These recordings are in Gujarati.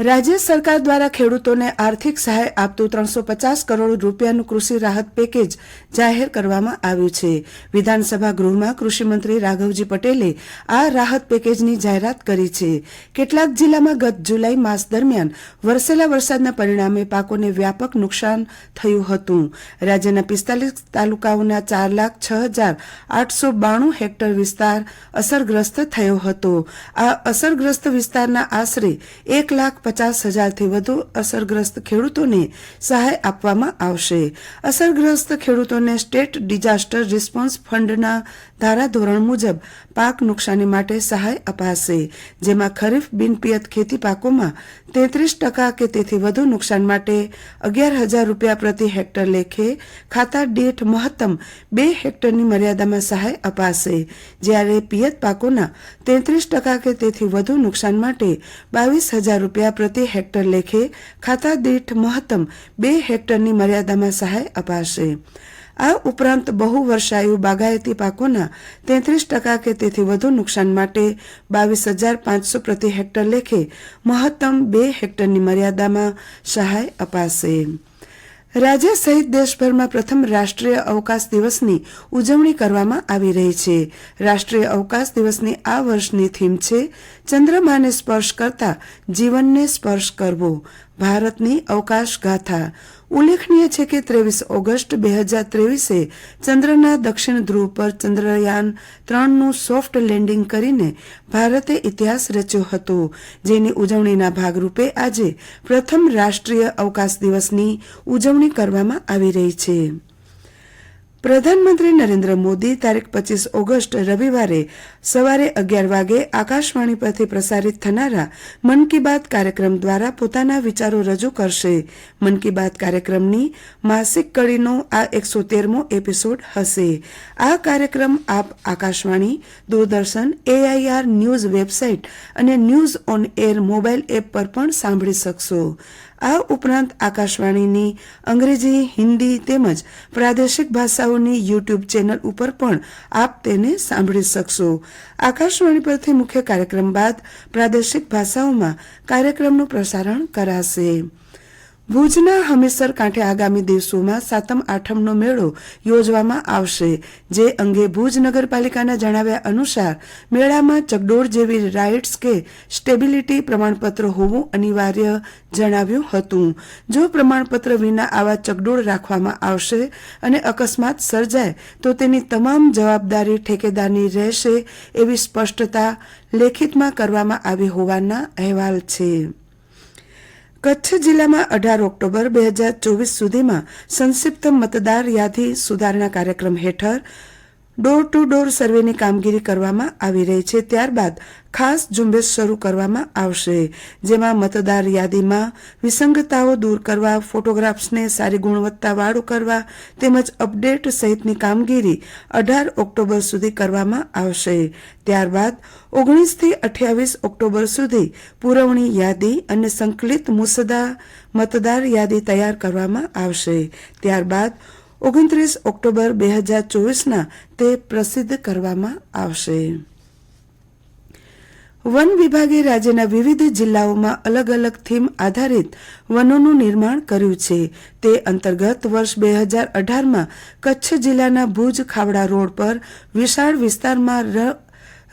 રાજ્ય સરકાર દ્વારા ખેડૂતોને આર્થિક સહાય આપતું ત્રણસો પચાસ કરોડ રૂપિયાનું કૃષિ રાહત પેકેજ જાહેર કરવામાં આવ્યું છે. વિધાનસભા ગૃહમાં કૃષિમંત્રી રાઘવજી પટેલે આ રાહત પેકેજની જાહેરાત કરી છે. કેટલાક જિલ્લામાં ગત જુલાઈ માસ દરમિયાન વરસેલા વરસાદના પરિણામે પાકોને વ્યાપક નુકસાન થયું હતું. રાજ્યના પિસ્તાલીસ તાલુકાઓના ચાર લાખ છ હજાર આઠસો બાણું હેક્ટર વિસ્તાર અસરગ્રસ્ત થયો હતો. આ અસરગ્રસ્ત વિસ્તારના આશરે એક લાખ પચાસ હજારથી વધુ અસરગ્રસ્ત ખેડૂતોને સહાય આપવામાં આવશે. અસરગ્રસ્ત ખેડૂતોને સ્ટેટ ડિઝાસ્ટર રિસ્પોન્સ ફંડના ધારાધોરણ મુજબ પાક નુકસાની માટે સહાય અપાશે, જેમાં ખરીફ બિનપિયત ખેતી પાકોમાં તેત્રીસ ટકા કે તેથી વધુ નુકસાન માટે અગિયાર હજાર રૂપિયા પ્રતિ હેક્ટર લેખે ખાતા દીઠ મહત્તમ બે હેક્ટરની મર્યાદામાં સહાય અપાશે. જ્યારે પિયત પાકોના તેત્રીસ ટકા કે તેથી વધુ નુકસાન માટે બાવીસ હજાર રૂપિયા પ્રતિ હેક્ટર લેખે ખાતા દીઠ મહત્તમ બે હેક્ટરની મર્યાદામાં સહાય અપાશે. આ ઉપરાંત બહુ વર્ષાયુ બાગાયતી પાકોના તેત્રીસ ટકા કે તેથી વધુ નુકસાન માટે બાવીસ હજાર પાંચસો પ્રતિ હેક્ટર લેખે મહત્તમ બે હેક્ટરની મર્યાદામાં સહાય અપાશે. રાજ્ય સહિત દેશભરમાં પ્રથમ રાષ્ટ્રીય અવકાશ દિવસની ઉજવણી કરવામાં આવી રહી છે. રાષ્ટ્રીય અવકાશ દિવસની આ વર્ષની થીમ છે, ચંદ્રમાને સ્પર્શ કરતા જીવનને સ્પર્શ કરવો. ભારતની અવકાશ ગાથા. ઉલ્લેખનીય છે કે ત્રેવીસ ઓગસ્ટ બે હજાર ત્રેવીસે ચંદ્રના દક્ષિણ ધ્રુવ પર ચંદ્રયાન ત્રણનું સોફ્ટ લેન્ડિંગ કરીને ભારતે ઇતિહાસ રચ્યો હતો, જેની ઉજવણીના ભાગરૂપે આજે પ્રથમ રાષ્ટ્રીય અવકાશ દિવસની ઉજવણી કરવામાં આવી રહી છે. પ્રધાનમંત્રી નરેન્દ્ર મોદી તારીખ પચીસ ઓગસ્ટ રવિવારે સવારે અગિયાર વાગે આકાશવાણી પરથી પ્રસારિત થનારા મન કી બાત કાર્યક્રમ દ્વારા પોતાના વિચારો રજૂ કરશે. મન કી બાત કાર્યક્રમની માસિક કડીનો આ એકસો તેરમો એપિસોડ હશે. આ કાર્યક્રમ આપ Akashvani, Doordarshan AIR news website અને news on air mobile app પર પણ સાંભળી શકશો. આ ઉપરાંત આકાશવાણીની અંગ્રેજી, હિન્દી તેમજ પ્રાદેશિક ભાષાઓની યુટ્યુબ ચેનલ ઉપર પણ આપ તેને સાંભળી શકશો. આકાશવાણી પરથી મુખ્ય કાર્યક્રમ બાદ પ્રાદેશિક ભાષાઓમાં કાર્યક્રમનું પ્રસારણ કરાશે. ભુજના હમીરસર કાંઠે આગામી દિવસોમાં સાતમ આઠમનો મેળો યોજવામાં આવશે. જે અંગે ભુજ નગરપાલિકાના જણાવ્યા અનુસાર, મેળામાં ચકડોળ જેવી રાઇટ્સ કે સ્ટેબિલિટી પ્રમાણપત્ર હોવું અનિવાર્ય જણાવ્યું હતું. જો પ્રમાણપત્ર વિના આવા ચકડોળ રાખવામાં આવશે અને અકસ્માત સર્જાય, તો તેની તમામ જવાબદારી ઠેકેદારની રહેશે એવી સ્પષ્ટતા લેખિતમાં કરવામાં આવી હોવાના અહેવાલ છે. કચ્છ જિલ્લામાં અઢાર ઓક્ટોબર બે હજાર ચોવીસ સુધીમાં સંક્ષિપ્ત મતદાર યાદી સુધારણા કાર્યક્રમ હેઠળ ડોર ટુ ડોર સર્વેની કામગીરી કરવામાં આવી રહી છે. ત્યારબાદ ખાસ ઝુંબેશ શરૂ કરવામાં આવશે, જેમાં મતદાર યાદીમાં વિસંગતાઓ દૂર કરવા, ફોટોગ્રાફ્સને સારી ગુણવત્તાવાળું કરવા તેમજ અપડેટ સહિતની કામગીરી અઢાર ઓક્ટોબર સુધી કરવામાં આવશે. ત્યારબાદ ઓગણીસથી અઠ્યાવીસ ઓક્ટોબર સુધી પુરવણી યાદી અને સંકલિત મુસદા મતદાર યાદી તૈયાર કરવામાં આવશે. ત્યારબાદ ઓગણત્રીસ ઓક્ટોબર બે હજાર ચોવીસના તે પ્રસિદ્ધ કરવામાં આવશે. વન વિભાગે રાજ્યના વિવિધ જિલ્લાઓમાં અલગ અલગ થીમ આધારિત વનોનું નિર્માણ કર્યું છે. તે અંતર્ગત વર્ષ બે હજાર અઢારમાં કચ્છ જિલ્લાના ભુજ ખાવડા રોડ પર વિશાળ વિસ્તારમાં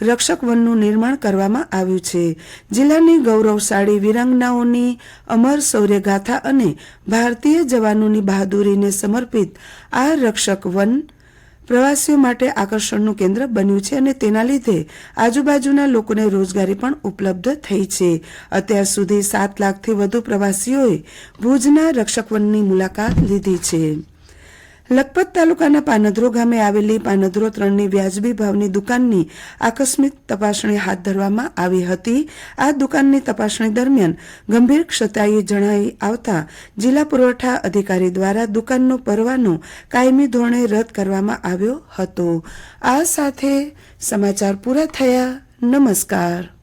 રક્ષક વનનું નિર્માણ કરવામાં આવ્યું છે. જિલ્લાની ગૌરવશાળી વિરાંગનાઓની અમર શૌર્યગાથા અને ભારતીય જવાનોની બહાદુરીને સમર્પિત આ રક્ષક વન પ્રવાસીઓ માટે આકર્ષણનું કેન્દ્ર બન્યું છે અને તેના લીધે આજુબાજુના લોકોને રોજગારી પણ ઉપલબ્ધ થઈ છે. અત્યાર સુધી સાત લાખથી વધુ પ્રવાસીઓએ ભુજના રક્ષકવનની મુલાકાત લીધી છે. લખપત તાલુકાના પાનધ્રો ગામે આવેલી પાનધ્રો ત્રણની વ્યાજબી ભાવની દુકાનની આકસ્મિક તપાસણી હાથ ધરવામાં આવી હતી. આ દુકાનની તપાસણી દરમિયાન ગંભીર ક્ષતાઈ જણાઈ આવતા જિલ્લા પુરવઠા અધિકારી દ્વારા દુકાનનો પરવાનો કાયમી ધોરણે રદ કરવામાં આવ્યો હતો. આ સાથે સમાચાર પૂરા થયા. નમસ્કાર.